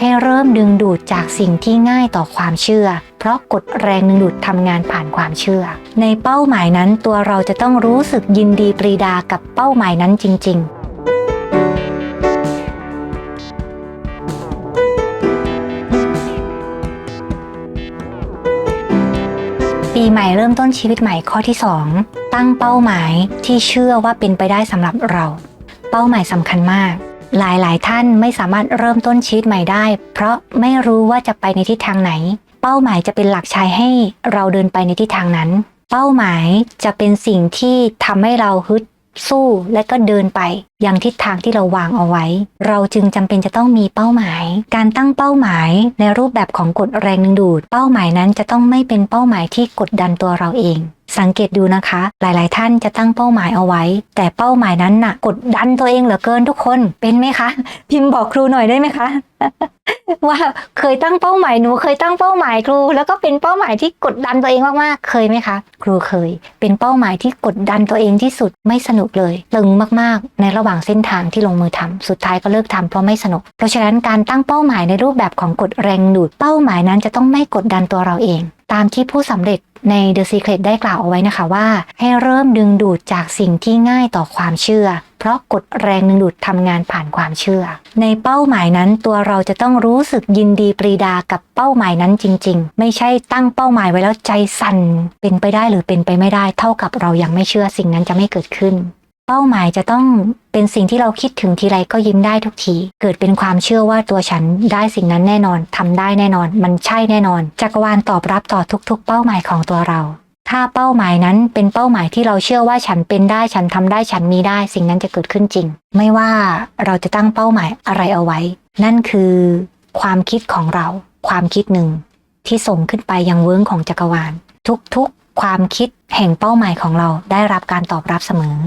ให้เริ่มดึงดูดจากสิ่งที่ง่ายต่อความเชื่อ เพราะกฎแรงดึงดูดทำงานผ่านความเชื่อ ในเป้าหมายนั้นตัวเราจะต้องรู้สึกยินดีปรีดากับเป้าหมายนั้นจริง ๆปีใหม่เริ่มต้นชีวิตใหม่ข้อที่ 2 ตั้งเป้าหมายที่เชื่อว่าเป็นไปได้สำหรับเรา เป้าหมายสำคัญมาก หลายๆ ท่านไม่สามารถเริ่มต้นชีวิตใหม่ได้ เพราะไม่รู้ว่าจะไปในทิศทางไหน เป้าหมายจะเป็นหลักชัยให้เราเดินไปในทิศทางนั้น เป้าหมายจะเป็นสิ่งที่ทำให้เราฮึดสู้และก็เดินไปอยังทิศทางที่เราวางเอาไว้ เราจึงจำเป็นจะต้องมีเป้าหมาย การตั้งเป้าหมายในรูปแบบของกฎแรงดึงดูด เป้าหมายนั้นจะต้องไม่เป็นเป้าหมายที่กดดันตัวเราเอง สังเกตดูนะคะ หลายๆ ท่านจะตั้งเป้าหมายเอาไว้ แต่เป้าหมายนั้นน่ะ กดดันตัวเองเหลือเกินทุกคนเป็นไหมคะ พิมพ์บอกครูหน่อยได้ไหมคะว่าเคยตั้งเป้าหมายหนูเคยตั้งเป้าหมายครู แล้วก็เป็นเป้าหมายที่กดดันตัวเองมากๆเคยไหมคะ ครูเคย เป็นเป้าหมายที่กดดันตัวเองที่สุดไม่สนุกเลยตึงมากๆ ในระหว่างเส้นทางที่ลงมือทำสุดท้ายก็เลิกทำเพราะไม่สนุก เพราะฉะนั้นการตั้งเป้าหมายในรูปแบบของกฎแรงดูดเป้าหมายนั้นจะต้องไม่กดดันตัวเราเอง ตามที่ผู้สำเร็จใน The Secret ได้กล่าวเอาไว้นะคะว่า ให้เริ่มดึงดูดจากสิ่งที่ง่ายต่อความเชื่อ เพราะกฎแรงดึงดูดทำงานผ่านความเชื่อ ในเป้าหมายนั้นตัวเราจะต้องรู้สึกยินดีปรีดากับเป้าหมายนั้นจริง ๆ ไม่ใช่ตั้งเป้าหมายไว้แล้วใจสั่นเป็นไปได้หรือเป็นไปไม่ได้ เท่ากับเรายังไม่เชื่อสิ่งนั้นจะไม่เกิดขึ้น เป้าหมายจะต้องเป็นสิ่งที่เราคิดถึงทีไรก็ยิ้มได้ทุกที เกิดเป็นความเชื่อว่าตัวฉันได้สิ่งนั้นแน่นอนทำได้แน่นอน มันใช่แน่นอน จักรวาลตอบรับต่อทุก ๆ เป้าหมายของตัวเรา ถ้าเป้าหมายนั้นเป็นเป้าหมายที่เราเชื่อว่าฉันเป็นได้ฉันทำได้ฉันมีได้ สิ่งนั้นจะเกิดขึ้นจริง ไม่ว่าเราจะตั้งเป้าหมายอะไรเอาไว้ นั่นคือ ความคิดของเรา ความคิดหนึ่ง ที่ส่งขึ้นไปยังเวิ้งของจักรวาล ทุกๆ ความคิดแห่งเป้าหมายของเราได้รับการตอบรับเสมอ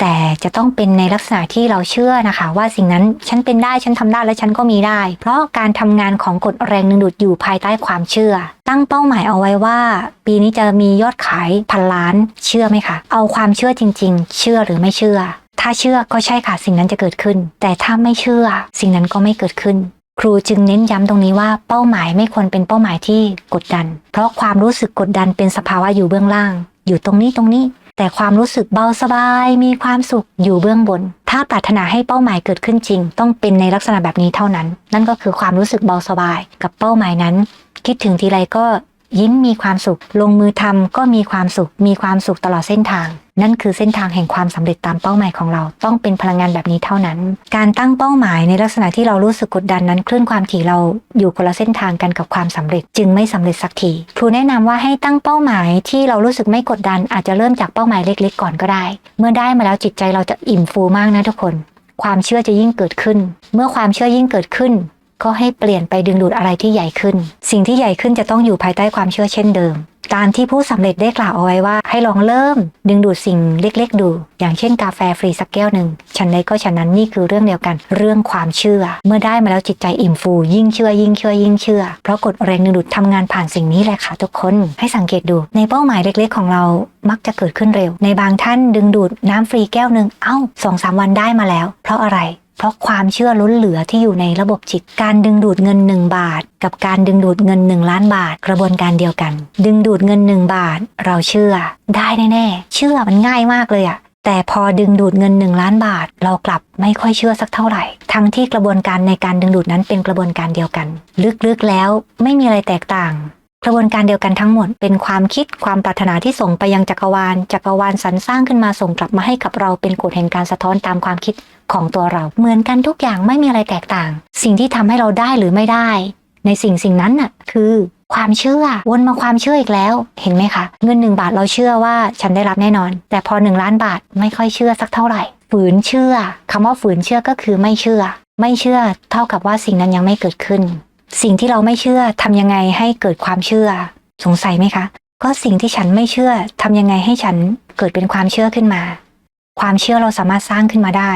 แต่จะต้องเป็นในลักษณะที่เราเชื่อนะคะ ว่าสิ่งนั้นฉันเป็นได้ฉันทำได้และฉันก็มีได้ เพราะการทำงานของกฎแรงดึงดูดอยู่ภายใต้ความเชื่อ ตั้งเป้าหมายเอาไว้ว่า ปีนี้จะมียอดขายพันล้านเชื่อไหมคะเอาความเชื่อจริง ๆ เชื่อหรือไม่เชื่อ ถ้าเชื่อก็ใช่ค่ะสิ่งนั้นจะเกิดขึ้น แต่ถ้าไม่เชื่อ สิ่งนั้นก็ไม่เกิดขึ้นครูจึงเน้นย้ำตรงนี้ว่าเป้าหมายไม่ควรเป็นเป้าหมายที่กดดัน เพราะความรู้สึกกดดันเป็นสภาวะอยู่เบื้องล่าง อยู่ตรงนี้ตรงนี้ แต่ความรู้สึกเบาสบาย มีความสุขอยู่เบื้องบน ถ้าปรารถนาให้เป้าหมายเกิดขึ้นจริง ต้องเป็นในลักษณะแบบนี้เท่านั้น นั่นก็คือความรู้สึกเบาสบาย กับเป้าหมายนั้น คิดถึงทีไรก็ ยิ้มมีความสุข ลงมือทำก็มีความสุข มีความสุขตลอดเส้นทาง นั่นคือเส้นทางแห่งความสำเร็จตามเป้าหมายของเรา ต้องเป็นพลังงานแบบนี้เท่านั้น การตั้งเป้าหมายในลักษณะที่เรารู้สึกกดดันนั้นคลื่นความถี่เราอยู่คนละเส้นทางกันกับความสำเร็จ จึงไม่สำเร็จสักทีครูแนะนำว่าให้ตั้งเป้าหมายที่เรารู้สึกไม่กดดัน อาจจะเริ่มจากเป้าหมายเล็ก ๆ ก่อนก็ได้ เมื่อได้มาแล้วจิตใจเราจะอิ่มฟูมากนะทุกคน ความเชื่อจะยิ่งเกิดขึ้น เมื่อความเชื่อยิ่งเกิดขึ้น ก็ให้เปลี่ยนไปดึงดูดอะไรที่ใหญ่ขึ้น สิ่งที่ใหญ่ขึ้นจะต้องอยู่ภายใต้ความเชื่อเช่นเดิมตามที่ผู้สำเร็จได้กล่าวเอาไว้ว่า ให้ลองเริ่ม ดึงดูดสิ่งเล็กๆ ดู อย่างเช่นกาแฟฟรีสักแก้วหนึ่งฉันใดก็ฉันนั้นนี่คือเรื่องเดียวกัน เรื่องความเชื่อ เมื่อได้มาแล้วจิตใจอิ่มฟู ยิ่งเชื่อยิ่งเชื่อยิ่งเชื่อ เพราะกฎแรงดึงดูดทำงานผ่านสิ่งนี้แหละค่ะทุกคนให้สังเกตดู ในเป้าหมายเล็กๆ ของเรามักจะเกิดขึ้นเร็ว ในบางท่านดึงดูดน้ำฟรีแก้วหนึ่งเอ้าสองสามวันได้มาแล้ว เพราะอะไร เพราะความเชื่อล้นเหลือที่อยู่ในระบบจิต การดึงดูดเงิน 1 บาท กับการดึงดูดเงิน 1 ล้านบาท กระบวนการเดียวกัน ดึงดูดเงิน 1 บาท เราเชื่อ ได้แน่ๆเชื่อมันง่ายมากเลยอะแต่พอดึงดูดเงิน 1 ล้านบาท เรากลับไม่ค่อยเชื่อสักเท่าไหร่ ทั้งที่กระบวนการในการดึงดูดนั้นเป็นกระบวนการเดียวกัน ลึกๆแล้วไม่มีอะไรแตกต่าง กระบวนการเดียวกันทั้งหมดเป็นความคิดความปรารถนาที่ส่งไปยังจักรวาล จักรวาลสรรสร้างขึ้นมาส่งกลับมาให้กับเราเป็นกฎแห่งการสะท้อนตามความคิดของตัวเรา เหมือนกันทุกอย่างไม่มีอะไรแตกต่าง สิ่งที่ทำให้เราได้หรือไม่ได้ ในสิ่งสิ่งนั้นน่ะคือความเชื่อวนมาความเชื่ออีกแล้ว เห็นไหมคะ เงินหนึ่งบาทเราเชื่อว่าฉันได้รับแน่นอน แต่พอหนึ่งล้านบาทไม่ค่อยเชื่อสักเท่าไหร่ ฝืนเชื่อคำว่าฝืนเชื่อก็คือไม่เชื่อ ไม่เชื่อ เท่ากับว่าสิ่งนั้นยังไม่เกิดขึ้น สิ่งที่เราไม่เชื่อทำยังไงให้เกิดความเชื่อ สงสัยไหมคะ ก็สิ่งที่ฉันไม่เชื่อทำยังไงให้ฉันเกิดเป็นความเชื่อขึ้นมา ความเชื่อเราสามารถสร้างขึ้นมาได้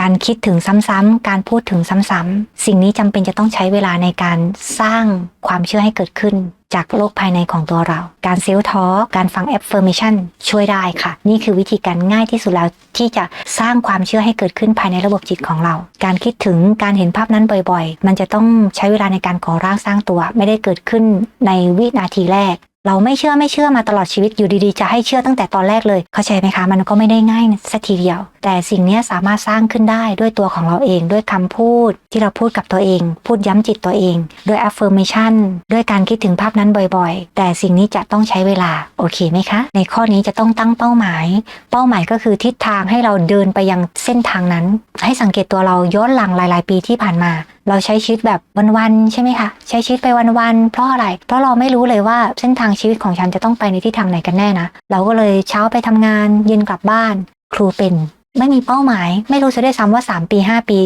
การคิดถึงซ้ำๆการพูดถึงซ้ำๆสิ่งนี้จำเป็นจะต้องใช้เวลาในการสร้างความเชื่อให้เกิดขึ้น จากโลกภายในของตัวเรา การเซลทอการฟัง affirmation ช่วยได้ค่ะ นี่คือวิธีการง่ายที่สุดแล้วที่จะสร้างความเชื่อให้เกิดขึ้นภายในระบบจิตของเรา การคิดถึงการเห็นภาพนั้นบ่อยๆ มันจะต้องใช้เวลาในการก่อร่างสร้างตัว ไม่ได้เกิดขึ้นในวินาทีแรกเราไม่เชื่อไม่เชื่อมาตลอดชีวิตอยู่ดีๆ จะให้เชื่อตั้งแต่ตอนแรกเลย เข้าใจไหมคะ มันก็ไม่ได้ง่ายสักทีเดียวแต่สิ่งนี้สามารถสร้างขึ้นได้ด้วยตัวของเราเองด้วยคำพูดที่เราพูดกับตัวเอง พูดย้ำจิตตัวเองด้วย affirmation ด้วยการคิดถึงภาพนั้นบ่อยๆ แต่สิ่งนี้จะต้องใช้เวลาโอเคไหมคะ ในข้อนี้จะต้องตั้งเป้าหมาย เป้าหมายก็คือทิศทางให้เราเดินไปยังเส้นทางนั้น ให้สังเกตตัวเราย้อนหลังหลาย ๆ ปีที่ผ่านมา เราใช้ชีวิตแบบวันๆใช่ไหมคะใช้ชีวิตไปวันๆเพราะอะไร เพราะเราไม่รู้เลยว่าเส้นทางชีวิตของฉันจะต้องไปในทิศทางไหนกันแน่นะเราก็เลยเช้าไปทำงานเย็นกลับบ้าน ครูเป็น ไม่มีเป้าหมาย ไม่รู้จะได้ซ้ำว่า 3 ปี 5 ปี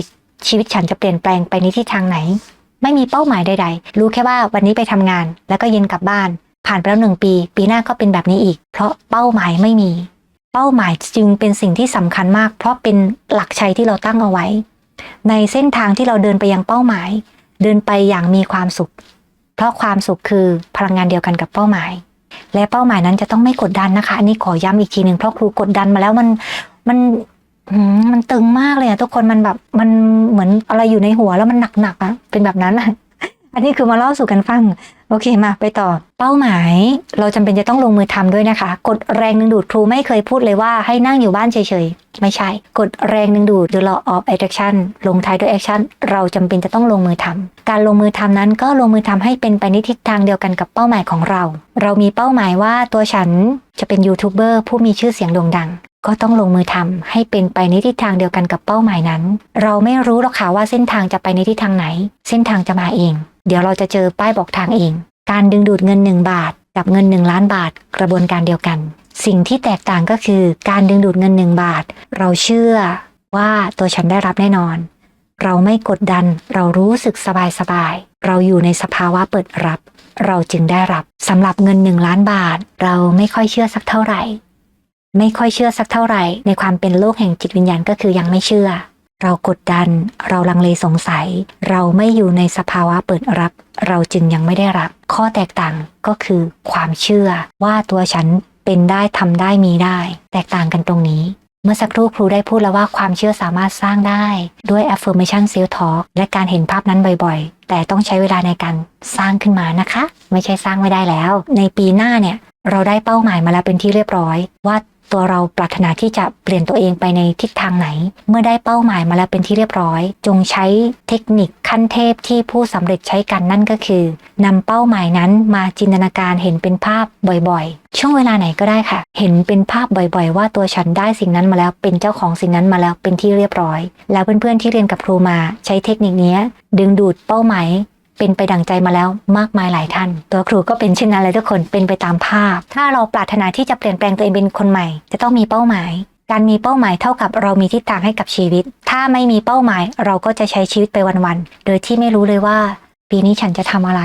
ชีวิตฉันจะเปลี่ยนแปลงไปในทิศทางไหน ไม่มีเป้าหมายใด ๆ รู้แค่ว่าวันนี้ไปทำงาน แล้วก็เย็นกลับบ้าน ผ่านไปแล้วหนึ่งปี ปีหน้าก็เป็นแบบนี้อีก เพราะเป้าหมายไม่มี เป้าหมายจึงเป็นสิ่งที่สำคัญมาก เพราะเป็นหลักชัยที่เราตั้งเอาไว้ ในเส้นทางที่เราเดินไปยังเป้าหมาย เดินไปอย่างมีความสุข เพราะความสุขคือพลังงานเดียวกันกับเป้าหมายและเป้าหมายนั้นจะต้องไม่กดดันนะคะ อันนี้ขอย้ำอีกทีหนึ่งเพราะครูกดดันมาแล้วมันมัน มันตึงมากเลยอะทุกคนมันแบบมันเหมือนอะไรอยู่ในหัวแล้วมันหนักๆอะเป็นแบบนั้นอะอันนี้คือมาเล่าสู่กันฟัง โอเคมาไปต่อ เป้าหมายเราจำเป็นจะต้องลงมือทำด้วยนะคะ กดแรงดึงดูดครูไม่เคยพูดเลยว่าให้นั่งอยู่บ้านเฉยๆ ไม่ใช่ กดแรงดึงดูด the law of attraction ลงท้ายด้วย action เราจำเป็นจะต้องลงมือทำการลงมือทำนั้นก็ลงมือทำให้เป็นไปในทิศทางเดียวกันกับเป้าหมายของเรา เรามีเป้าหมายว่าตัวฉันจะเป็นยูทูบเบอร์ผู้มีชื่อเสียงโด่งดัง ก็ต้องลงมือทำให้เป็นไปในทิศทางเดียวกันกับเป้าหมายนั้น เราไม่รู้หรอกค่ะว่าเส้นทางจะไปในทิศทางไหน เส้นทางจะมาเอง เดี๋ยวเราจะเจอป้ายบอกทางเอง การดึงดูดเงิน 1 บาท กับเงิน 1 ล้านบาท กระบวนการเดียวกัน สิ่งที่แตกต่างก็คือการดึงดูดเงิน 1 บาท เราเชื่อว่าตัวฉันได้รับแน่นอน เราไม่กดดัน เรารู้สึกสบายสบายๆเราอยู่ในสภาวะเปิดรับ เราจึงได้รับสำหรับเงิน1ล้านบาท เราไม่ค่อยเชื่อสักเท่าไหร่ ไม่ค่อยเชื่อสักเท่าไหร่ ในความเป็นโลกแห่งจิตวิญญาณก็คือยังไม่เชื่อ เรากดดัน เราลังเลสงสัย เราไม่อยู่ในสภาวะเปิดรับ เราจึงยังไม่ได้รับ ข้อแตกต่างก็คือความเชื่อ ว่าตัวฉันเป็นได้ทำได้มีได้ แตกต่างกันตรงนี้ เมื่อสักครู่ครูได้พูดแล้วว่าความเชื่อสามารถสร้างได้ ด้วย affirmation self talk และการเห็นภาพนั้นบ่อยๆ แต่ต้องใช้เวลาในการสร้างขึ้นมานะคะ ไม่ใช่สร้างไม่ได้แล้ว ในปีหน้าเนี่ยเราได้เป้าหมายมาแล้วเป็นที่เรียบร้อย ว่า ตัวเราปรารถนาที่จะเปลี่ยนตัวเองไปในทิศทางไหน เมื่อได้เป้าหมายมาแล้วเป็นที่เรียบร้อย จงใช้เทคนิคขั้นเทพที่ผู้สำเร็จใช้กันนั่นก็คือนำเป้าหมายนั้นมาจินตนาการเห็นเป็นภาพบ่อยๆ ช่วงเวลาไหนก็ได้ค่ะ เห็นเป็นภาพบ่อยๆ ว่าตัวฉันได้สิ่งนั้นมาแล้วเป็นเจ้าของสิ่งนั้นมาแล้วเป็นที่เรียบร้อย แล้วเพื่อนๆที่เรียนกับครูมาใช้เทคนิคนี้ดึงดูดเป้าหมาย เป็นไปดังใจมาแล้วมากมายหลายท่าน ตัวครูก็เป็นเช่นนั้นเลยทุกคนเป็นไปตามภาพ ถ้าเราปรารถนาที่จะเปลี่ยนแปลงตัวเองเป็นคนใหม่ จะต้องมีเป้าหมาย การมีเป้าหมายเท่ากับเรามีทิศทางให้กับชีวิต ถ้าไม่มีเป้าหมายเราก็จะใช้ชีวิตไปวันๆโดยที่ไม่รู้เลยว่า ปีนี้ฉันจะทำอะไร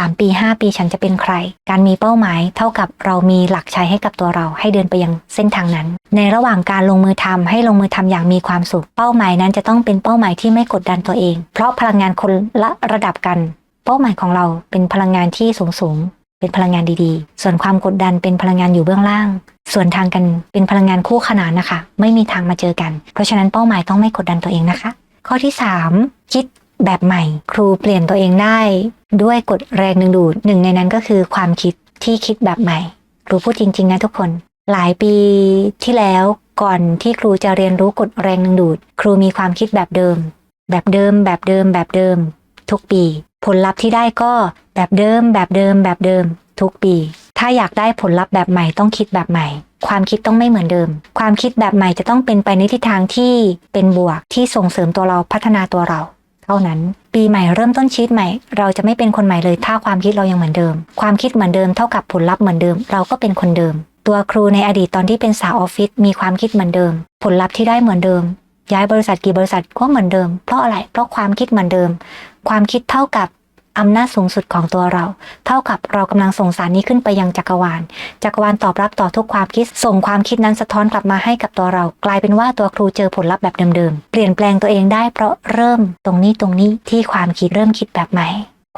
3 ปี 5 ปีฉันจะเป็นใคร การมีเป้าหมายเท่ากับเรามีหลักใช้ให้กับตัวเราให้เดินไปยังเส้นทางนั้น ในระหว่างการลงมือทำให้ลงมือทำอย่างมีความสุข เป้าหมายนั้นจะต้องเป็นเป้าหมายที่ไม่กดดันตัวเอง เพราะพลังงานคนละระดับกัน เป้าหมายของเราเป็นพลังงานที่สูงสูงเป็นพลังงานดีๆ ส่วนความกดดันเป็นพลังงานอยู่เบื้องล่าง ส่วนทางกันเป็นพลังงานคู่ขนานนะคะ ไม่มีทางมาเจอกัน เพราะฉะนั้นเป้าหมายต้องไม่กดดันตัวเองนะคะ ข้อที่ 3 คิด แบบใหม่ ครูเปลี่ยนตัวเองได้ ด้วยกฎแรงดึงดูดหนึ่งในนั้นก็คือความคิดที่คิดแบบใหม่ ครูพูดจริง ๆ นะทุกคน หลายปีที่แล้วก่อนที่ครูจะเรียนรู้กฎแรงดึงดูด ครูมีความคิดแบบเดิม แบบเดิมแบบเดิมแบบเดิม ทุกปี ผลลัพธ์ที่ได้ก็แบบเดิมแบบเดิมแบบเดิม ทุกปี ถ้าอยากได้ผลลัพธ์แบบใหม่ต้องคิดแบบใหม่ ความคิดต้องไม่เหมือนเดิม ความคิดแบบใหม่จะต้องเป็นไปในทิศทางที่เป็นบวกที่ส่งเสริมตัวเราพัฒนาตัวเรา ท่านั้น ปีใหม่เริ่มต้นชีวิตใหม่ เราจะไม่เป็นคนใหม่เลย ถ้าความคิดเรายังเหมือนเดิม ความคิดเหมือนเดิมเท่ากับผลลัพธ์เหมือนเดิม เราก็เป็นคนเดิม ตัวครูในอดีตตอนที่เป็นสาวออฟฟิศมีความคิดเหมือนเดิม ผลลัพธ์ที่ได้เหมือนเดิม ย้ายบริษัทกี่บริษัทก็เหมือนเดิม เพราะอะไร เพราะความคิดเหมือนเดิม ความคิดเท่ากับ อำนาจสูงสุดของตัวเรา เท่ากับเรากำลังส่งสารนี้ขึ้นไปยังจักรวาล จักรวาลตอบรับต่อทุกความคิด ส่งความคิดนั้นสะท้อนกลับมาให้กับตัวเรา กลายเป็นว่าตัวครูเจอผลลัพธ์แบบเดิมๆ เปลี่ยนแปลงตัวเองได้เพราะเริ่มตรงนี้ตรงนี้ที่ความคิดเริ่มคิดแบบใหม่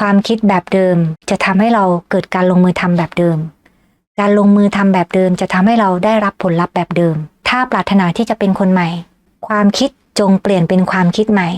ความคิดแบบเดิมจะทำให้เราเกิดการลงมือทำแบบเดิม การลงมือทำแบบเดิมจะทำให้เราได้รับผลลัพธ์แบบเดิม ถ้าปรารถนาที่จะเป็นคนใหม่ ความคิดจงเปลี่ยนเป็นความคิดใหม่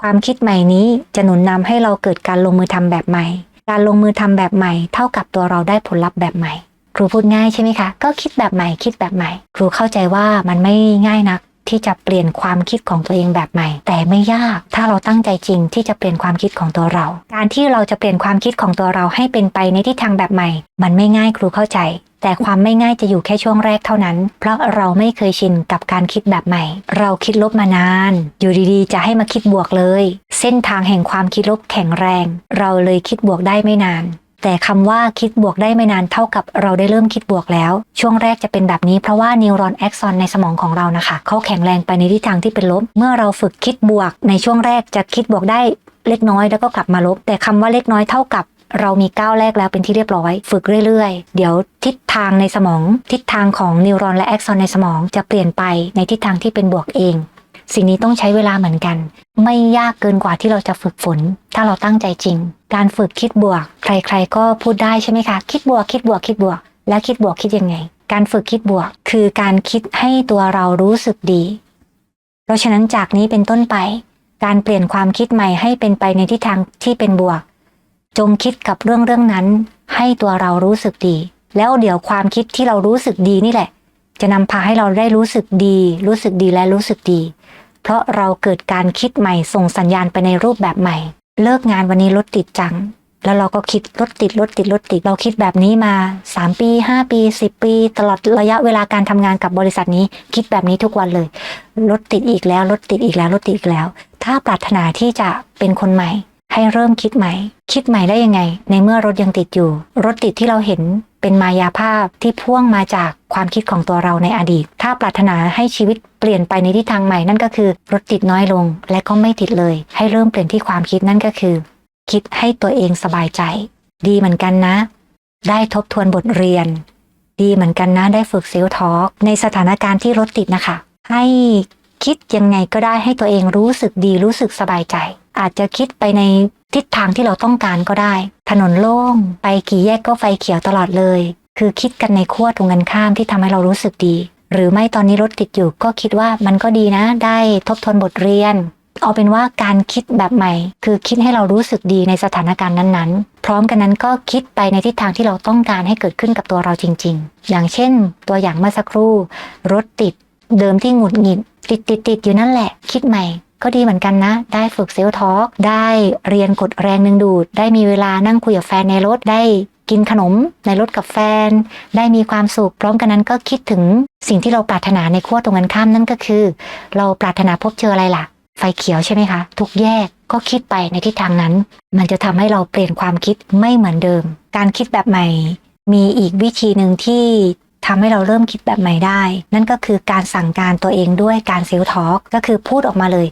ความคิดใหม่นี้จะหนุนนำให้เราเกิดการลงมือทำแบบใหม่ การลงมือทำแบบใหม่เท่ากับตัวเราได้ผลลัพธ์แบบใหม่ ครูพูดง่ายใช่ไหมคะ ก็คิดแบบใหม่คิดแบบใหม่ ครูเข้าใจว่ามันไม่ง่ายนัก ที่จะเปลี่ยนความคิดของตัวเองแบบใหม่ แต่ไม่ยาก ถ้าเราตั้งใจจริงที่จะเปลี่ยนความคิดของตัวเรา การที่เราจะเปลี่ยนความคิดของตัวเราให้เป็นไปในทิศทางแบบใหม่ มันไม่ง่ายครูเข้าใจ แต่ความไม่ง่ายจะอยู่แค่ช่วงแรกเท่านั้น เพราะเราไม่เคยชินกับการคิดแบบใหม่ เราคิดลบมานาน อยู่ดีๆ จะให้มาคิดบวกเลย เส้นทางแห่งความคิดลบแข็งแรง เราเลยคิดบวกได้ไม่นาน แต่คำว่าคิดบวกได้ไม่นานเท่ากับเราได้เริ่มคิดบวกแล้ว ช่วงแรกจะเป็นแบบนี้เพราะว่านิวรอนแอคซอนในสมองของเรานะคะเขาแข็งแรงไปในทิศทางที่เป็นลบ เมื่อเราฝึกคิดบวก ในช่วงแรกจะคิดบวกได้เล็กน้อยแล้วก็กลับมาลบ แต่คำว่าเล็กน้อยเท่ากับเรามีก้าวแรกแล้วเป็นที่เรียบร้อย ฝึกเรื่อยๆ เดี๋ยวทิศทางในสมอง ทิศทางของนิวรอนและแอคซอนในสมองจะเปลี่ยนไปในทิศทางที่เป็นบวกเอง สิ่งนี้ต้องใช้เวลาเหมือนกัน ไม่ยากเกินกว่าที่เราจะฝึกฝน ถ้าเราตั้งใจจริง การฝึกคิดบวก ใครๆ ก็พูดได้ใช่ไหมคะ คิดบวก คิดบวก คิดบวก แล้วคิดบวกคิดยังไง การฝึกคิดบวก คือการคิดให้ตัวเรารู้สึกดี เพราะฉะนั้นจากนี้เป็นต้นไป การเปลี่ยนความคิดใหม่ให้เป็นไปในทิศทางที่เป็นบวก จงคิดกับเรื่องเรื่องนั้น ให้ตัวเรารู้สึกดี แล้วเดี๋ยวความคิดที่เรารู้สึกดีนี่แหละ จะนำพาให้เราได้รู้สึกดี รู้สึกดีและรู้สึกดี เพราะเราเกิดการคิดใหม่ส่งสัญญาณไปในรูปแบบใหม่ เลิกงานวันนี้รถติดจัง แล้วเราก็คิดรถติดรถติดรถติดเราคิดแบบนี้มา 3 ปี 5 ปี 10 ปี ตลอดระยะเวลาการทำงานกับบริษัทนี้ คิดแบบนี้ทุกวันเลยรถติดอีกแล้วรถติดอีกแล้วรถติดอีกแล้ว ถ้าปรารถนาที่จะเป็นคนใหม่ให้เริ่มคิดใหม่ คิดใหม่ได้ยังไง ในเมื่อรถยังติดอยู่ รถติดที่เราเห็น เป็นมายาภาพที่พ่วงมาจากความคิดของตัวเราในอดีต ถ้าปรารถนาให้ชีวิตเปลี่ยนไปในทิศทางใหม่นั่นก็คือรถติดน้อยลงและก็ไม่ติดเลย ให้เริ่มเปลี่ยนที่ความคิดนั่นก็คือ คิดให้ตัวเองสบายใจ ดีเหมือนกันนะ ได้ทบทวนบทเรียน ดีเหมือนกันนะได้ฝึกเซลทอล์กในสถานการณ์ที่รถติดนะคะ ให้คิดยังไงก็ได้ให้ตัวเองรู้สึกดีรู้สึกสบายใจ อาจจะคิดไปในทิศทางที่เราต้องการก็ได้ ถนนโล่ง ไปกี่แยกก็ไฟเขียวตลอดเลย คือคิดกันในขั้วตรงกันข้ามที่ทำให้เรารู้สึกดี หรือไม่ตอนนี้รถติดอยู่ก็คิดว่ามันก็ดีนะ ได้ทบทวนบทเรียน เอาเป็นว่าการคิดแบบใหม่ คือคิดให้เรารู้สึกดีในสถานการณ์นั้นๆ พร้อมกันนั้นก็คิดไปในทิศทางที่เราต้องการให้เกิดขึ้นกับตัวเราจริง ๆ อย่างเช่น ตัวอย่างเมื่อสักครู่ รถติดเดิมที่หงุดหงิดติดติดติดอยู่นั่นแหละ คิดใหม่ ก็ดีเหมือนกันนะ ได้ฝึกเซลล์ทอล์กได้เรียนกดแรงดึงดูด ได้มีเวลานั่งคุยกับแฟนในรถ ได้กินขนมในรถกับแฟน ได้มีความสุขพร้อมกันนั้นก็คิดถึงสิ่งที่เราปรารถนาในขั้วตรงกันข้ามนั่นก็คือ เราปรารถนาพบเจออะไรล่ะ ไฟเขียวใช่ไหมคะ ทุกแยกก็คิดไปในทิศทางนั้น มันจะทำให้เราเปลี่ยนความคิดไม่เหมือนเดิม การคิดแบบใหม่ มีอีกวิธีหนึ่งที่ ทำให้เราเริ่มคิดแบบใหม่ได้ นั่นก็คือการสั่งการตัวเองด้วยการเซลท็อกก็คือพูดออกมาเลย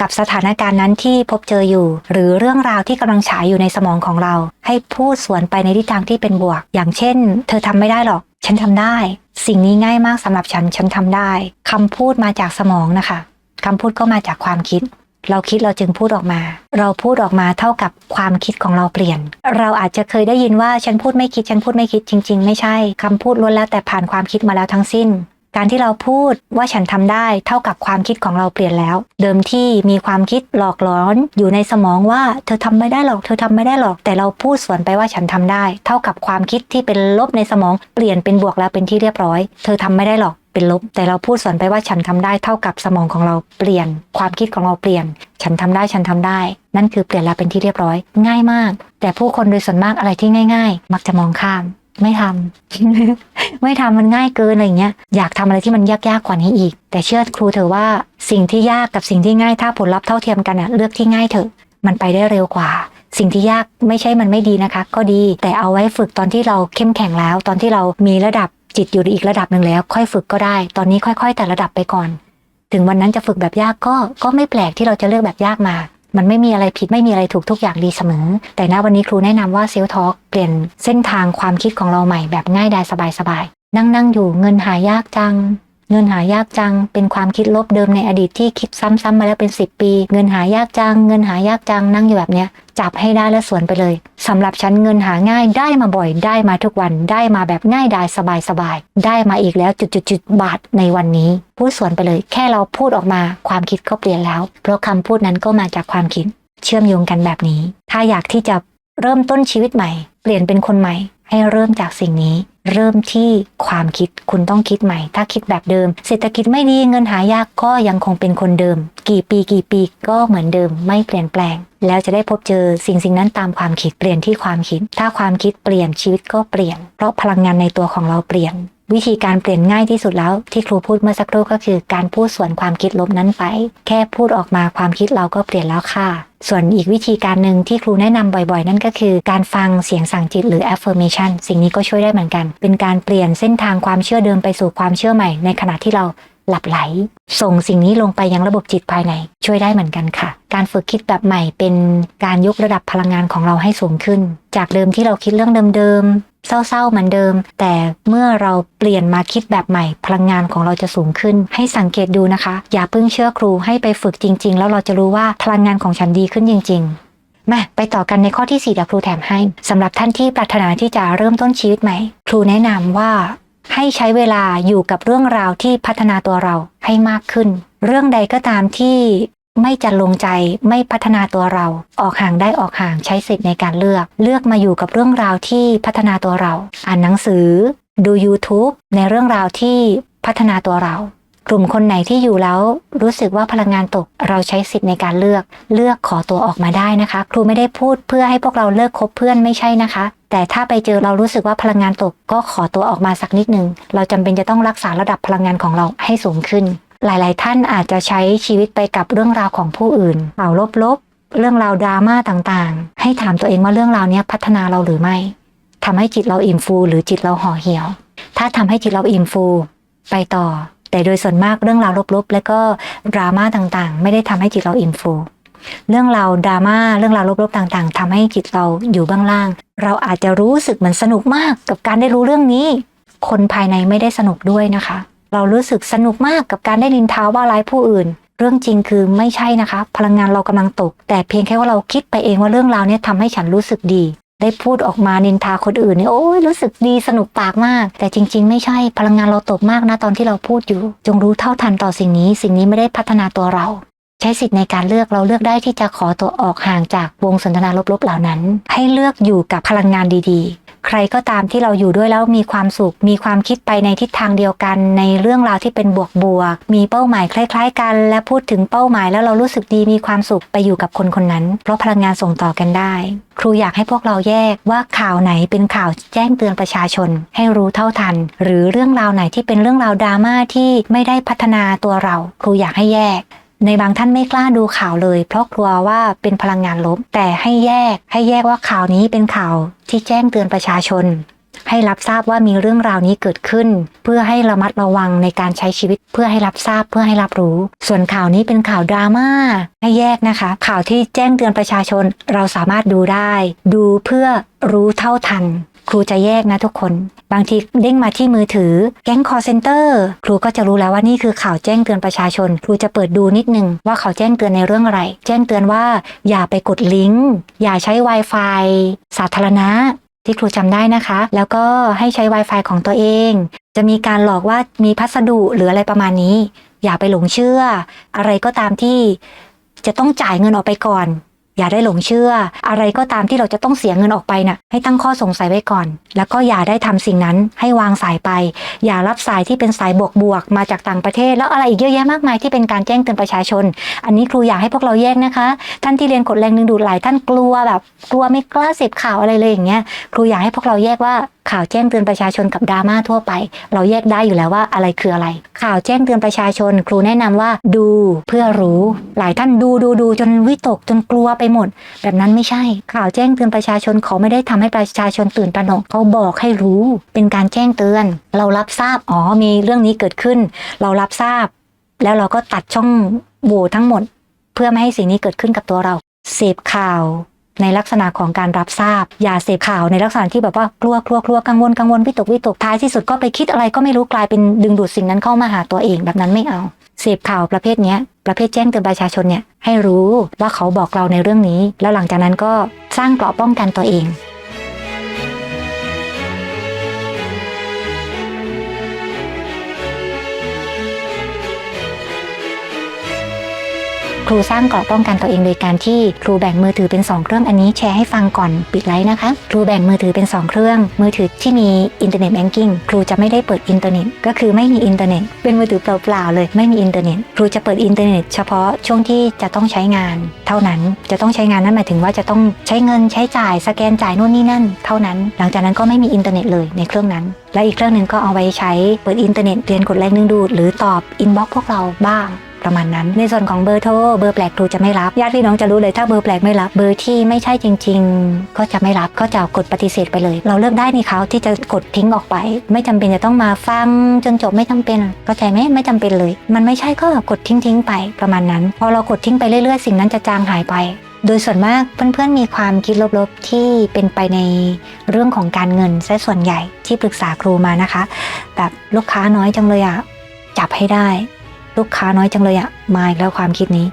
กับสถานการณ์นั้นที่พบเจออยู่ หรือเรื่องราวที่กำลังฉายอยู่ในสมองของเรา ให้พูดสวนไปในทิศทางที่เป็นบวก อย่างเช่น เธอทำไม่ได้หรอก ฉันทำได้ สิ่งนี้ง่ายมากสำหรับฉัน ฉันทำได้คำพูดมาจากสมองนะคะคำพูดก็มาจากความคิด เราคิดเราจึงพูดออกมา เราพูดออกมาเท่ากับความคิดของเราเปลี่ยน เราอาจจะเคยได้ยินว่าฉันพูดไม่คิดฉันพูดไม่คิดจริง ๆ ไม่ใช่คำพูดล้วนแล้วแต่ผ่านความคิดมาแล้วทั้งสิ้น การที่เราพูดว่าฉันทำได้ เท่ากับความคิดของเราเปลี่ยนแล้ว เดิมที่มีความคิดหลอกหลอน อยู่ในสมองว่าเธอทำไม่ได้หรอก เธอทำไม่ได้หรอก แต่เราพูดสวนไปว่าฉันทำได้ เท่ากับความคิดที่เป็นลบในสมองเปลี่ยนเป็นบวกแล้วเป็นที่เรียบร้อย เธอทำไม่ได้หรอก เป็นลบ แต่เราพูดสวนไปว่าฉันทำได้เท่ากับสมองของเราเปลี่ยน ความคิดของเราเปลี่ยน ฉันทำได้ฉันทำได้ นั่นคือเปลี่ยนแล้วเป็นที่เรียบร้อย ง่ายมาก แต่ผู้คนโดยส่วนมากอะไรที่ง่าย ๆ มักจะมองข้าม ไม่ทำไม่ทำมันง่ายเกินอะไรอย่างเงี้ยอยากทำอะไรที่มันยากๆกว่านี้อีก แต่เชื่อครูเถอะว่าสิ่งที่ยากกับสิ่งที่ง่ายถ้าผลลัพธ์เท่าเทียมกันอะเลือกที่ง่ายเถอะมันไปได้เร็วกว่า สิ่งที่ยากไม่ใช่มันไม่ดีนะคะ ก็ดีแต่เอาไว้ฝึกตอนที่เราเข้มแข็งแล้ว ตอนที่เรามีระดับ จิตอยู่อีกระดับหนึ่งแล้ว ค่อยฝึกก็ได้ ตอนนี้ค่อย ๆ แต่ระดับไปก่อน ถึงวันนั้นจะฝึกแบบยากก็ก็ไม่แปลกที่เราจะเลือกแบบยากมา มันไม่มีอะไรผิดไม่มีอะไรถูกทุกอย่างดีเสมอ แต่ณวันนี้ครูแนะนำว่าเซลท็อกเปลี่ยนเส้นทางความคิดของเราใหม่แบบง่ายดายสบายๆนั่งนั่งอยู่เงินหายากจัง เงินหายากจัง เป็นความคิดลบเดิมในอดีตที่คิดซ้ำๆมาแล้วเป็น 10 ปี เงินหายากจัง เงินหายากจังนั่งอยู่แบบเนี้ยจับให้ได้และสวนไปเลยสำหรับฉันเงินหาง่ายได้มาบ่อยได้มาทุกวันได้มาแบบง่ายดายสบายสบายๆได้มาอีกแล้วจุดๆบาทในวันนี้ พูดสวนไปเลย แค่เราพูดออกมาความคิดก็เปลี่ยนแล้ว เพราะคำพูดนั้นก็มาจากความคิด เชื่อมโยงกันแบบนี้ ถ้าอยากที่จะเริ่มต้นชีวิตใหม่ เปลี่ยนเป็นคนใหม่ ให้เริ่มจากสิ่งนี้ เริ่มที่ความคิดคุณต้องคิดใหม่ ถ้าคิดแบบเดิม เศรษฐกิจไม่ดีเงินหายากก็ยังคงเป็นคนเดิม กี่ปีกี่ปีก็เหมือนเดิมไม่เปลี่ยนแปลง แล้วจะได้พบเจอสิ่งสิ่งนั้นตามความคิดเปลี่ยนที่ความคิด ถ้าความคิดเปลี่ยนชีวิตก็เปลี่ยน เพราะพลังงานในตัวของเราเปลี่ยน วิธีการเปลี่ยนง่ายที่สุดแล้วที่ครูพูดเมื่อสักครู่ก็คือการพูดส่วนความคิดลบนั้นไป แค่พูดออกมาความคิดเราก็เปลี่ยนแล้วค่ะ ส่วนอีกวิธีการหนึ่งที่ครูแนะนำบ่อยๆ นั่นก็คือ การฟังเสียงสั่งจิตหรือ affirmation สิ่งนี้ก็ช่วยได้เหมือนกัน เป็นการเปลี่ยนเส้นทางความเชื่อเดิมไปสู่ความเชื่อใหม่ ในขณะที่เรา หลับไหล ส่งสิ่งนี้ลงไปยังระบบจิตภายใน ช่วยได้เหมือนกันค่ะ การฝึกคิดแบบใหม่เป็นการยกระดับพลังงานของเราให้สูงขึ้น จากเดิมที่เราคิดเรื่องเดิมๆ เศร้าๆเหมือนเดิม แต่เมื่อเราเปลี่ยนมาคิดแบบใหม่ พลังงานของเราจะสูงขึ้น ให้สังเกตดูนะคะ อย่าเพิ่งเชื่อครูให้ไปฝึกจริง ๆ แล้วเราจะรู้ว่าพลังงานของฉันดีขึ้นจริง ๆมาไปต่อกันในข้อที่4เดี๋ยวครูแถมให้สำหรับท่านที่ปรารถนาที่จะเริ่มต้นชีวิตใหม่ ครูแนะนำว่า ให้ใช้เวลาอยู่กับเรื่องราวที่พัฒนาตัวเราให้มากขึ้น เรื่องใดก็ตามที่ไม่จะลงใจไม่พัฒนาตัวเรา ออกห่างได้ออกห่างใช้สิทธิ์ในการเลือก เลือกมาอยู่กับเรื่องราวที่พัฒนาตัวเรา อ่านหนังสือ ดู YouTube ในเรื่องราวที่พัฒนาตัวเรา กลุ่มคนไหนที่อยู่แล้วรู้สึกว่าพลังงานตกเราใช้สิทธิ์ในการเลือกเลือกขอตัวออกมาได้นะคะ ครูไม่ได้พูดเพื่อให้พวกเราเลิกคบเพื่อนไม่ใช่นะคะ แต่ถ้าไปเจอเรารู้สึกว่าพลังงานตกก็ขอตัวออกมาสักนิดหนึ่งเราจำเป็นจะต้องรักษาระดับพลังงานของเราให้สูงขึ้น หลายๆ ท่านอาจจะใช้ชีวิตไปกับเรื่องราวของผู้อื่นข่าวลบๆเรื่องราวดราม่าต่างๆ ให้ถามตัวเองว่าเรื่องราวนี้พัฒนาเราหรือไม่ทำให้จิตเราอิ่มฟู หรือจิตเราห่อเหี่ยว ถ้าทำให้จิตเราอิ่มฟู ไปต่อ แต่โดยส่วนมากเรื่องราวลบๆ และก็ดราม่าต่างๆ ไม่ได้ทำให้จิตเราอิ่มฟูเรื่องราวดราม่าเรื่องราวลบๆต่างๆทำให้จิตเราอยู่เบื้องล่าง เราอาจจะรู้สึกเหมือนสนุกมากกับการได้รู้เรื่องนี้ คนภายในไม่ได้สนุกด้วยนะคะ เรารู้สึกสนุกมากกับการได้นินทาว่าร้ายผู้อื่น เรื่องจริงคือไม่ใช่นะคะ พลังงานเรากำลังตก แต่เพียงแค่ว่าเราคิดไปเองว่าเรื่องราวเนี้ยทำให้ฉันรู้สึกดี ได้พูดออกมานินทาคนอื่นเนี่ยโอ้ยรู้สึกดีสนุกปากมาก แต่จริง ๆ ไม่ใช่พลังงานเราตกมากนะตอนที่เราพูดอยู่ จงรู้เท่าทันต่อสิ่งนี้ สิ่งนี้ไม่ได้พัฒนาตัวเรา ใช้สิทธิ์ในการเลือกเราเลือกได้ที่จะขอตัวออกห่างจากวงสนทนาลบๆเหล่านั้น ให้เลือกอยู่กับพลังงานดีๆ ใครก็ตามที่เราอยู่ด้วยแล้วมีความสุข มีความคิดไปในทิศทางเดียวกัน ในเรื่องราวที่เป็นบวกบวก มีเป้าหมายคล้าย ๆ กัน และพูดถึงเป้าหมายแล้วเรารู้สึกดีมีความสุขไปอยู่กับคนคนนั้น เพราะพลังงานส่งต่อกันได้ ครูอยากให้พวกเราแยกว่าข่าวไหนเป็นข่าวแจ้งเตือนประชาชน ให้รู้เท่าทัน หรือเรื่องราวไหนที่เป็นเรื่องราวดราม่าที่ไม่ได้พัฒนาตัวเรา ครูอยากให้แยก ในบางท่านไม่กล้าดูข่าวเลย เพราะกลัวว่าเป็นพลังงานลบ แต่ให้แยกให้แยกว่าข่าวนี้เป็นข่าวที่แจ้งเตือนประชาชน ให้รับทราบว่ามีเรื่องราวนี้เกิดขึ้น เพื่อให้ระมัดระวังในการใช้ชีวิต เพื่อให้รับทราบเพื่อให้รับรู้ ส่วนข่าวนี้เป็นข่าวดราม่าให้แยกนะคะ ข่าวที่แจ้งเตือนประชาชนเราสามารถดูได้ ดูเพื่อรู้เท่าทัน ครูจะแยกนะทุกคน บางทีเด้งมาที่มือถือ แก๊งคอเซ็นเตอร์ครูก็จะรู้แล้วว่านี่คือข่าวแจ้งเตือนประชาชน ครูจะเปิดดูนิดนึงว่าเขาแจ้งเตือนในเรื่องอะไร แจ้งเตือนว่าอย่าไปกดลิงก์อย่าใช้ Wi-Fi สาธารณะที่ครูจำได้นะคะ แล้วก็ให้ใช้ Wi-Fi ของตัวเอง จะมีการหลอกว่ามีพัสดุหรืออะไรประมาณนี้ อย่าไปหลงเชื่อ อะไรก็ตามที่จะต้องจ่ายเงินออกไปก่อน อย่าได้หลงเชื่อ อะไรก็ตามที่เราจะต้องเสียเงินออกไปน่ะให้ตั้งข้อสงสัยไว้ก่อน แล้วก็อย่าได้ทำสิ่งนั้นให้วางสายไป อย่ารับสายที่เป็นสายบวกบวกๆมาจากต่างประเทศ แล้วอะไรอีกเยอะแยะมากมายที่เป็นการแจ้งเตือนประชาชน อันนี้ครูอยากให้พวกเราแยกนะคะ ท่านที่เรียนกฎแรงดึงดูดหลายท่านกลัวแบบกลัวไม่กล้าเสพข่าวอะไรเลยอย่างเงี้ยครูอยากให้พวกเราแยกว่าข่าวแจ้งเตือนประชาชนกับดราม่าทั่วไป เราแยกได้อยู่แล้วว่าอะไรคืออะไร ข่าวแจ้งเตือนประชาชน ครูแนะนำว่าดูเพื่อรู้ หลายท่านดูดูดูจนวิตกจนกลัวไปหมด แบบนั้นไม่ใช่ ข่าวแจ้งเตือนประชาชนเขาไม่ได้ทำให้ประชาชนตื่นตระหนกเขาบอกให้รู้เป็นการแจ้งเตือน เรารับทราบอ๋อมีเรื่องนี้เกิดขึ้น เรารับทราบ แล้วเราก็ตัดช่องโหว่ทั้งหมด เพื่อไม่ให้สิ่งนี้เกิดขึ้นกับตัวเราเสพข่าว ในลักษณะของการรับทราบ อย่าเสพข่าวในลักษณะที่แบบว่ากลัวกลัวกลัวกังวลกังวลวิตกวิตกท้ายที่สุดก็ไปคิดอะไรก็ไม่รู้กลายเป็นดึงดูดสิ่งนั้นเข้ามาหาตัวเองแบบนั้นไม่เอา เสพข่าวประเภทนี้ประเภทแจ้งเตือนประชาชนเนี่ยให้รู้ว่าเขาบอกเราในเรื่องนี้ แล้วหลังจากนั้นก็สร้างเกราะป้องกันตัวเอง รูสร้างเกราะป้องกันตัวเองโดยการที่ครูแบ่งมือถือเป็น 2 เครื่องอันนี้แชร์ให้ฟังก่อนปิดไลฟ์นะคะ ครูแบ่งมือถือเป็น 2 เครื่อง มือถือที่มีอินเทอร์เน็ตแบงกิ้งครูจะไม่ได้เปิดอินเทอร์เน็ตก็คือไม่มีอินเทอร์เน็ตเป็นมือถือเปล่าๆเลยไม่มีอินเทอร์เน็ตครูจะเปิดอินเทอร์เน็ตเฉพาะช่วงที่จะต้องใช้งาน เท่านั้นจะต้องใช้งานนั่นหมายถึงว่าจะต้องใช้เงินใช้จ่ายสแกนจ่ายนู่นนี่นั่น เท่านั้น หลังจากนั้นก็ไม่มีอินเทอร์เน็ตเลยในเครื่องนั้น และอีกเครื่องหนึ่งก็เอาไว้ใช้เปิดอินเทอร์เน็ตเรียนกดแรงดึงดูดหรือตอบอินบ็อกพวกเราบ้าง ประมาณนั้น ในส่วนของเบอร์โทรเบอร์แปลกครูจะไม่รับญาติพี่น้องจะรู้เลยถ้าเบอร์แปลกไม่รับเบอร์ที่ไม่ใช่จริง ๆ ก็จะไม่รับก็จะกดปฏิเสธไปเลย เราเลือกได้นี่เขาที่จะกดทิ้งออกไป ไม่จำเป็นจะต้องมาฟังจนจบไม่จำเป็นเข้าใจไหมไม่จำเป็นเลย มันไม่ใช่ก็กดทิ้งทิ้งๆไปประมาณนั้น พอเรากดทิ้งไปเรื่อยๆ สิ่งนั้นจะจางหายไปโดยส่วนมากเพื่อนๆมีความคิดลบๆที่เป็นไปในเรื่องของการเงินซะส่วนใหญ่ที่ปรึกษาครูมานะคะ แบบลูกค้าน้อยจังเลยอะจับให้ได้ ลูกค้าน้อยจังเลยอะมาอีกแล้วความคิดนี้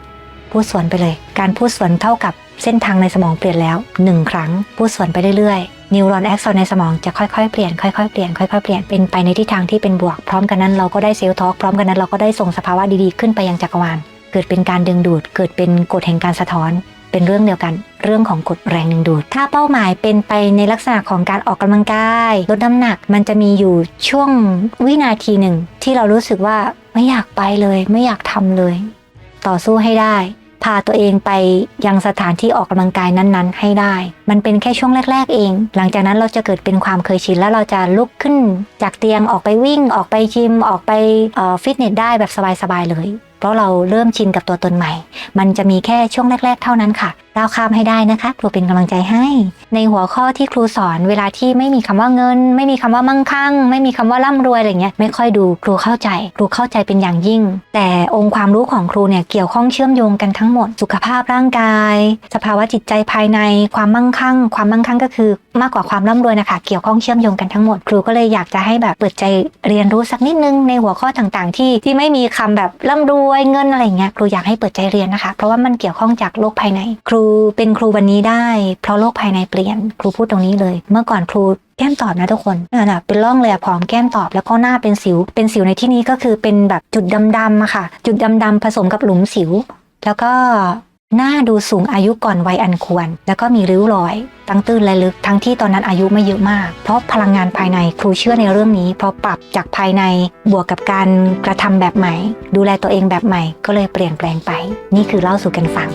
พูดสวนไปเลย การพูดสวนเท่ากับเส้นทางในสมองเปลี่ยนแล้วหนึ่งครั้ง พูดสวนไปเรื่อยๆ นิวรอนแอคซอนในสมองจะค่อยๆเปลี่ยนค่อยๆเปลี่ยนค่อยๆเปลี่ยนเป็นไปในทิศทางที่เป็นบวกพร้อมกันนั้นเราก็ได้เซลล์ทอล์กพร้อมกันนั้นเราก็ได้ส่งสภาวะดีๆขึ้นไปยังจักรวาลเกิดเป็นการดึงดูด เกิดเป็นกฎแห่งการสะท้อน เป็นเรื่องเดียวกันเรื่องของกฎแรงดึงดูด ถ้าเป้าหมายเป็นไปในลักษณะของการออกกำลังกาย ลดน้ำหนักมันจะมีอยู่ช่วงวินาทีหนึ่ง ที่เรารู้สึกว่าไม่อยากไปเลย ไม่อยากทำเลย ต่อสู้ให้ได้ พาตัวเองไปยังสถานที่ออกกำลังกายนั้นๆ ให้ได้ มันเป็นแค่ช่วงแรก ๆ เอง หลังจากนั้นเราจะเกิดเป็นความเคยชินแล้วเราจะลุกขึ้นจากเตียงออกไปวิ่งออกไปจิมออกไปฟิตเนสได้แบบสบาย ๆ เลย เพราะเราเริ่มชินกับตัวตนใหม่ มันจะมีแค่ช่วงแรก ๆ เท่านั้นค่ะก้าวข้ามให้ได้นะคะครูเป็นกำลังใจให้ ในหัวข้อที่ครูสอนเวลาที่ไม่มีคำว่าเงิน ไม่มีคำว่ามั่งคั่ง ไม่มีคำว่าร่ำรวยอะไรเงี้ยไม่ค่อยดูครูเข้าใจ ครูเข้าใจเป็นอย่างยิ่ง แต่องค์ความรู้ของครูเนี่ยเกี่ยวข้องเชื่อมโยงกันทั้งหมด สุขภาพร่างกาย สภาวะจิตใจภายในความมั่งคั่ง ความมั่งคั่งก็คือมากกว่าความร่ำรวยนะคะ เกี่ยวข้องเชื่อมโยงกันทั้งหมด ครูก็เลยอยากจะให้แบบเปิดใจเรียนรู้สักนิดนึงในหัวข้อต่างๆ ที่ที่ไม่มีคำแบบร่ำรวยเงินอะไรเงี้ยครูอยากให้เปิดใจเรียนนะคะ เพราะว่ามันเกี่ยวข้องจากโลกภายใน ครูเป็นครูวันนี้ได้ เพราะโลกภายในเปลี่ยน ครูพูดตรงนี้เลย เมื่อก่อนครูแก้มตอบนะทุกคนนั่นน่ะเป็นร่องเลยอะผอมแก้มตอบแล้วก็หน้าเป็นสิว เป็นสิวในที่นี้ก็คือเป็นแบบจุดดำๆอะค่ะ จุดดำๆผสมกับหลุมสิว แล้วก็ หน้าดูสูงอายุก่อนวัยอันควร แล้วก็มีริ้วรอย ตั้งตื้นและลึกทั้งที่ตอนนั้นอายุไม่เยอะมาก เพราะพลังงานภายในครูเชื่อในเรื่องนี้พอปรับจากภายในบวกกับการกระทำแบบใหม่ ดูแลตัวเองแบบใหม่ ก็เลยเปลี่ยนแปลงไป นี่คือเล่าสู่กันฟัง